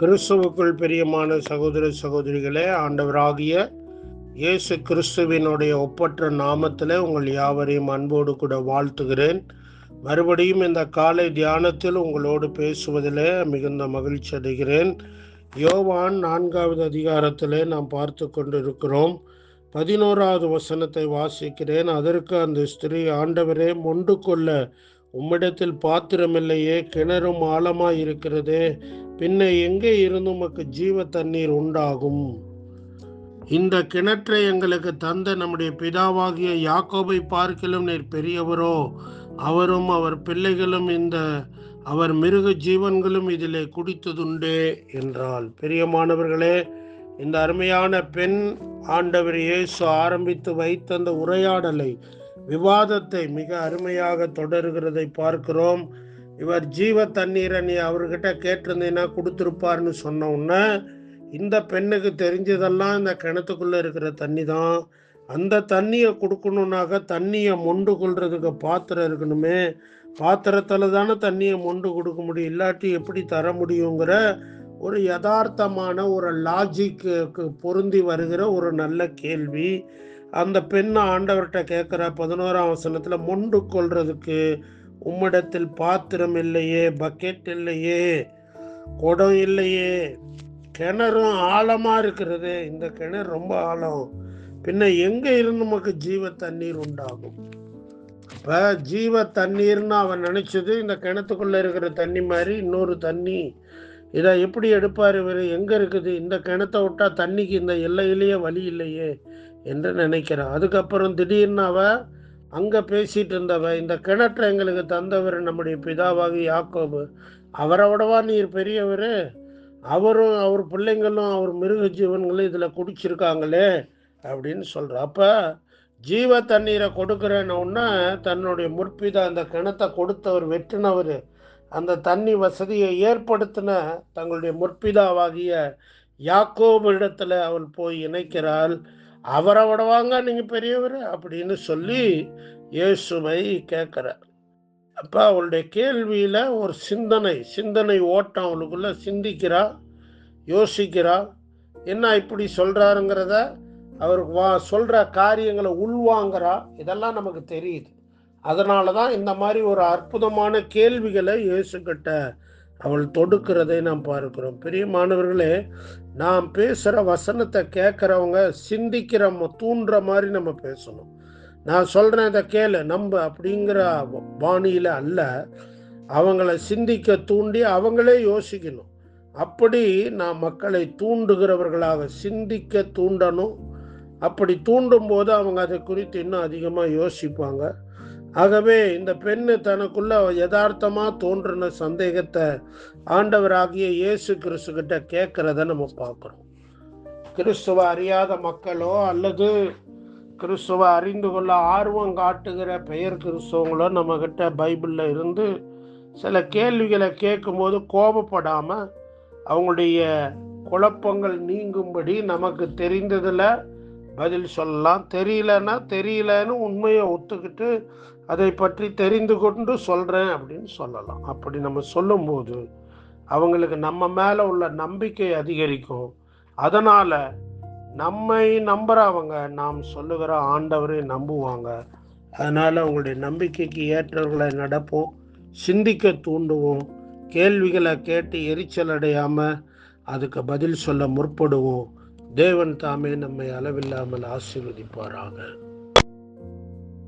கிறிஸ்துவுக்குள் பிரியமான சகோதர சகோதரிகளே ஆண்டவராகிய இயேசு கிறிஸ்துவினுடைய ஒப்பற்ற நாமத்தில் உங்கள் யாவரையும் அன்போடு கூட வாழ்த்துகிறேன். மறுபடியும் இந்த காலை தியானத்தில் உங்களோடு பேசுவதிலே மிகுந்த மகிழ்ச்சி அடைகிறேன். யோவான் நான்காவது அதிகாரத்திலே நாம் பார்த்து கொண்டிருக்கிறோம். பதினோராவது வசனத்தை வாசிக்கிறேன். அதற்கு அந்த ஸ்திரீ ஆண்டவரே மொண்டு கொள்ள. உம்மிடத்தில் பாத்திரமில்லையே கிணறும் ஆழமாய் இருக்கிறதே பின்ன எங்கே இருந்து உமக்கு ஜீவ தண்ணீர் உண்டாகும்? இந்த கிணற்றை எங்களுக்கு தந்த நம்முடைய பிதாவாகிய யாக்கோபை பார்க்கிலும் நீர் பெரியவரோ அவரும் அவர் பிள்ளைகளும் இந்த அவர் மிருக ஜீவன்களும் இதிலே குடித்ததுண்டே என்றால் பெரியமானவர்களே இந்த அருமையான பெண் ஆண்டவர் இயேசு ஆரம்பித்து வைத்த அந்த உரையாடலை விவாதத்தை மிக அருமையாக தொடர்கிறதை பார்க்கிறோம். இவர் ஜீவ தண்ணீரை நீ அவர்கிட்ட கேட்டிருந்தீங்கன்னா கொடுத்துருப்பார்னு சொன்ன உடனே இந்த பெண்ணுக்கு தெரிஞ்சதெல்லாம் இந்த கிணத்துக்குள்ளே இருக்கிற தண்ணி தான். அந்த தண்ணியை கொடுக்கணுன்னாக்க தண்ணியை மொண்டு கொள்றதுக்கு பாத்திரம் இருக்கணுமே. பாத்திரத்தில் தானே தண்ணியை மொண்டு கொடுக்க முடியும். இல்லாட்டி எப்படி தர முடியுங்கிற ஒரு யதார்த்தமான ஒரு லாஜிக்கு பொருந்தி வருகிற ஒரு நல்ல கேள்வி. அந்த பெண் ஆண்டவர்கிட்ட கேட்குற பதினோராம் வசனத்தில் மொண்டு கொள்றதுக்கு உம்மிடத்தில் பாத்திரம் இல்லையே பக்கெட் இல்லையே குடம் இல்லையே. கிணறும் ஆழமாக இருக்கிறது. இந்த கிணறு ரொம்ப ஆழம். பின்ன எங்கே இருந்து நமக்கு ஜீவ தண்ணீர் உண்டாகும்? இப்போ ஜீவ தண்ணீர்னு அவன் நினச்சது இந்த கிணத்துக்குள்ளே இருக்கிற தண்ணி மாதிரி இன்னொரு தண்ணி. இதை எப்படி எடுப்பார் இவர்? எங்கே இருக்குது? இந்த கிணத்தை விட்டால் தண்ணிக்கு இந்த எல்லையிலேயே வழி இல்லையே என்று நினைக்கிறான். அதுக்கப்புறம் திடீர்னு அவள் அங்கே பேசிட்டு இருந்தவ இந்த கிணற்றை எங்களுக்கு தந்தவர் நம்முடைய பிதாவாகி யாக்கோபு. அவரை விடவா நீர் பெரியவர்? அவரும் அவர் பிள்ளைங்களும் அவர் மிருக ஜீவன்களும் இதில் குடிச்சிருக்காங்களே அப்படின்னு சொல்கிற அப்போ ஜீவ தண்ணீரை கொடுக்குறேன்னு தன்னுடைய முற்பிதா அந்த கிணத்தை கொடுத்தவர் வெட்டினவர். அந்த தண்ணி வசதியை ஏற்படுத்தின தங்களுடைய முற்பிதாவாகிய யாக்கோபு இடத்துல அவள் போய் இணைக்கிறாள். அவரை விடவாங்க நீங்கள் பெரியவர் அப்படின்னு சொல்லி இயேசுவை கேட்குறார். அப்போ அவளுடைய கேள்வியில் ஒரு சிந்தனை சிந்தனை ஓட்டம் அவளுக்குள்ள சிந்திக்கிறா யோசிக்கிறா. என்ன இப்படி சொல்கிறாருங்கிறத அவருக்கு வா சொல்கிற காரியங்களை உள்வாங்கிறா. இதெல்லாம் நமக்கு தெரியுது. அதனால தான் இந்த மாதிரி ஒரு அற்புதமான கேள்விகளை இயேசுக்கிட்ட அவள் தொடுக்கிறதை நாம் பார்க்கிறோம். பெரிய மாணவர்களே நாம் பேசுகிற வசனத்தை கேட்குறவங்க சிந்திக்கிற தூண்டுற மாதிரி நம்ம பேசணும். நான் சொல்கிறேன் இதை கேளு நம்ப அப்படிங்கிற பாணியில் அல்ல. அவங்கள சிந்திக்க தூண்டி அவங்களே யோசிக்கணும். அப்படி நான் மக்களை தூண்டுகிறவர்களாக சிந்திக்க தூண்டணும். அப்படி தூண்டும் போது அவங்க அதை குறித்து இன்னும் அதிகமாக யோசிப்பாங்க. ஆகவே இந்த பெண்ணு தனக்குள்ள யதார்த்தமாக தோன்றின சந்தேகத்தை ஆண்டவராகிய இயேசு கிறிஸ்து கிட்ட கேட்குறத நம்ம பார்க்குறோம். கிறிஸ்துவ அறியாத மக்களோ அல்லது கிறிஸ்துவ அறிந்து கொள்ள ஆர்வம் காட்டுகிற பெயர் கிறிஸ்தவங்களோ நம்மக்கிட்ட பைபிளில் இருந்து சில கேள்விகளை கேட்கும்போது கோபப்படாமல் அவங்களுடைய குழப்பங்கள் நீங்கும்படி நமக்கு தெரிந்ததில் பதில் சொல்லலாம். தெரியலன்னா தெரியலன்னு உண்மையை ஒத்துக்கிட்டு அதை பற்றி தெரிந்து கொண்டு சொல்கிறேன் அப்படின்னு சொல்லலாம். அப்படி நம்ம சொல்லும்போது அவங்களுக்கு நம்ம மேலே உள்ள நம்பிக்கை அதிகரிக்கும். அதனால் நம்மை நம்புகிறவங்க நாம் சொல்லுகிற ஆண்டவரை நம்புவாங்க. அதனால் அவங்களுடைய நம்பிக்கைக்கு ஏற்றவர்களை நடப்போம். சிந்திக்க தூண்டுவோம். கேள்விகளை கேட்டு எரிச்சல் அடையாமல் அதுக்கு பதில் சொல்ல முற்படுவோம். தேவன் தாமே நம்மை அளவில்லாமல் ஆசீர்வதிப்பாராக.